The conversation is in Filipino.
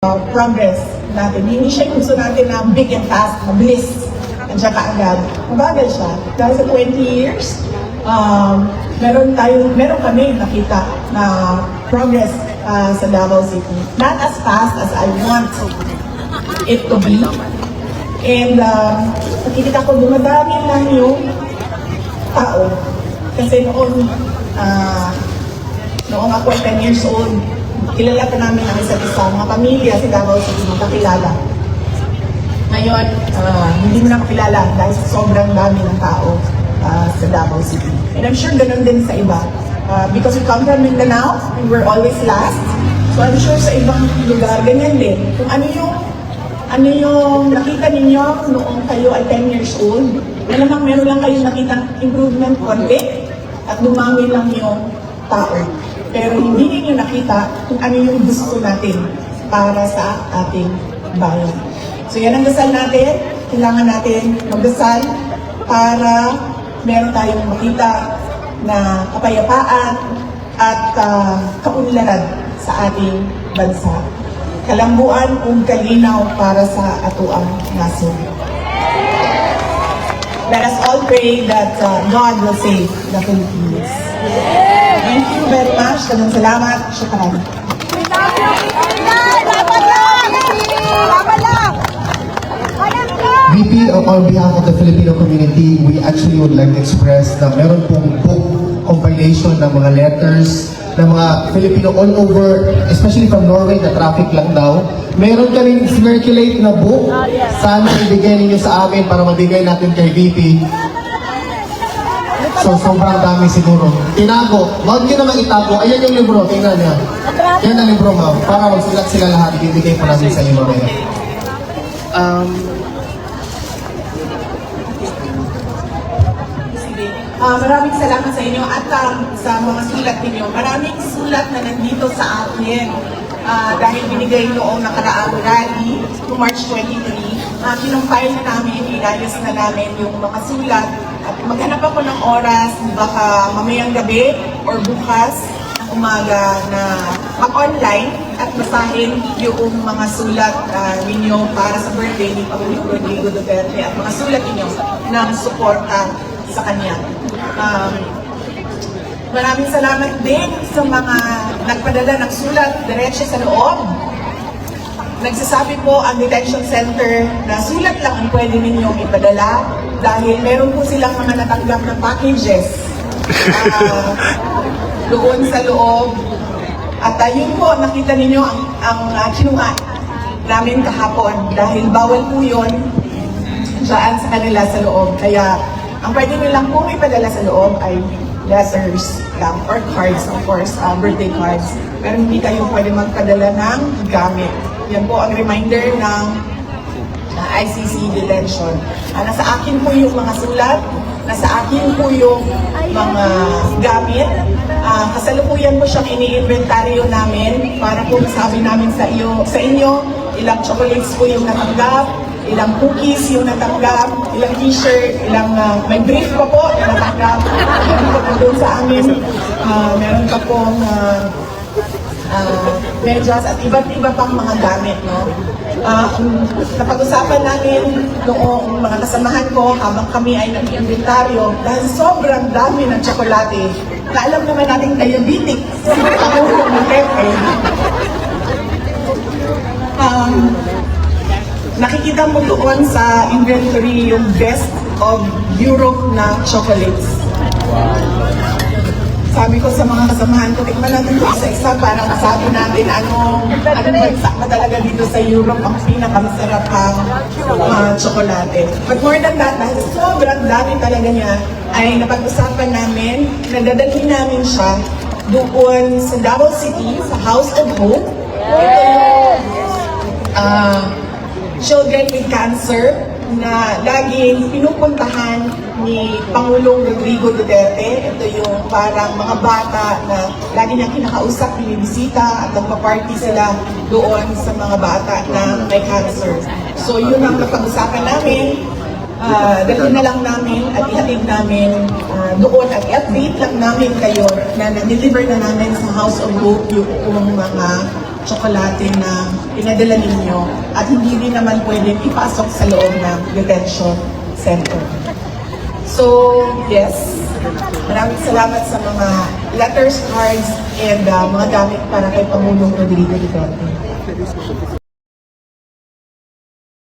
uh, natin. Hindi siya gusto natin na big and fast, mabilis, at saka agad. Mabagal siya. Dahil sa 20 years, um, meron tayo, meron kami nakita na progress uh, sa Davao City. Not as fast as I want it to be. And um, nakikita ko dumadami lang yung tao. Kasi noon, ah, noong ako ay 10 years old, kilala pa namin ang isa't isa, mga pamilya sa Davao City, magkakilala. Ngayon, ah, hindi mo na kakilala dahil sobrang dami ng tao ah, sa Davao City. And I'm sure ganun din sa iba. Ah, because we come from Mindanao, and we're always last. So I'm sure sa ibang lugar, ganyan din. Kung ano yung ano yung nakita ninyo noong kayo ay 10 years old, malamang meron lang kayong nakita improvement konti at dumami lang yung tao. Pero hindi ninyo nakita kung ano yung gusto natin para sa ating bayan. So yan ang dasal natin. Kailangan natin magdasal para meron tayong makita na kapayapaan at uh, kaunlaran sa ating bansa. Kalambuan ug kalinaw para sa atuang nasod. Let us all pray that uh, God will save the Philippines. Thank you very much. Dagang salamat. Shukran. Ka! VP, on behalf of the Filipino community, we actually would like to express na meron pong book compilation ng mga letters ng mga Filipino all over, especially from Norway, na traffic lang daw. Meron kaming circulate na book. Sana ibigay ninyo sa amin para mabigay natin kay VP. So, sobrang dami siguro. Tinago. Huwag nyo naman itago. Ayan yung libro. Tingnan niya. Yan ang libro, ma'am. Para magsulat sila lahat. Ibibigay po namin sa inyo mamaya. Ah, maraming salamat sa inyo at um, sa mga sulat ninyo. Maraming sulat na nandito sa akin ah, dahil binigay noong nakaraang rally to March 23. Uh, kinumpile na namin, inayos na namin yung mga sulat at maghanap ako ng oras, baka mamayang gabi or bukas ng umaga na mag-online at basahin yung mga sulat ah, ninyo para sa birthday ni Pangulong Rodrigo Duterte at mga sulat ninyo ng suporta sa kanya. Um, maraming salamat din sa mga nagpadala ng sulat diretso sa loob. Nagsasabi po ang detention center na sulat lang ang pwede ninyong ipadala dahil meron po silang mga natanggap na packages ah, doon sa loob. At uh, yun po, nakita ninyo ang, ang uh, kinuha namin kahapon dahil bawal po yun dyan sa kanila sa loob. Kaya ang pwede nilang pong ipadala sa loob ay letters lang or cards, of course, uh, birthday cards. Pero hindi kayo pwede magpadala ng gamit. Yan po ang reminder ng uh, ICC detention. Ah, nasa akin po yung mga sulat, nasa akin po yung mga gamit. Ah, kasalukuyan po siyang ini-inventaryo namin para po masabi namin sa iyo, sa inyo ilang chocolates po yung natanggap, ilang cookies yung natanggap, ilang t-shirt, ilang ah, may brief pa po na natanggap. Meron po doon sa amin, ah, meron pa pong ah, ah, medyas at iba't iba pang mga gamit, no? Um, napag-usapan namin noong mga kasamahan ko habang kami ay nag-inventaryo dahil sobrang dami ng tsokolate na alam naman natin diabetic ang ulo ng Pepe. Um, nakikita mo doon sa inventory yung best of Europe na chocolates. Sabi ko sa mga kasamahan ko, tikman natin ito isa-isa para masabi natin anong, anong bansa na talaga dito sa Europe ang pinakamasarap ang uh, tsokolate. But more than that, dahil sobrang dami talaga niya, ay napag-usapan namin, nadadalhin namin siya doon sa Davao City, sa House of Hope. Ito yung uh, children with cancer na laging pinupuntahan ni Pangulong Rodrigo Duterte. Ito parang mga bata na lagi niyang kinakausap, binibisita at nagpa-party sila doon sa mga bata na may cancer. So yun ang napag-usapan namin. Uh, dalhin na lang namin at ihatid namin ah, doon at i-update lang namin kayo na na-deliver na namin sa House of Hope yung, yung mga tsokolate na pinadala ninyo at hindi rin naman pwedeng ipasok sa loob ng detention center. So, yes, maraming salamat sa mga letters, cards, and uh, mga gamit para kay Pangulong Rodrigo Duterte.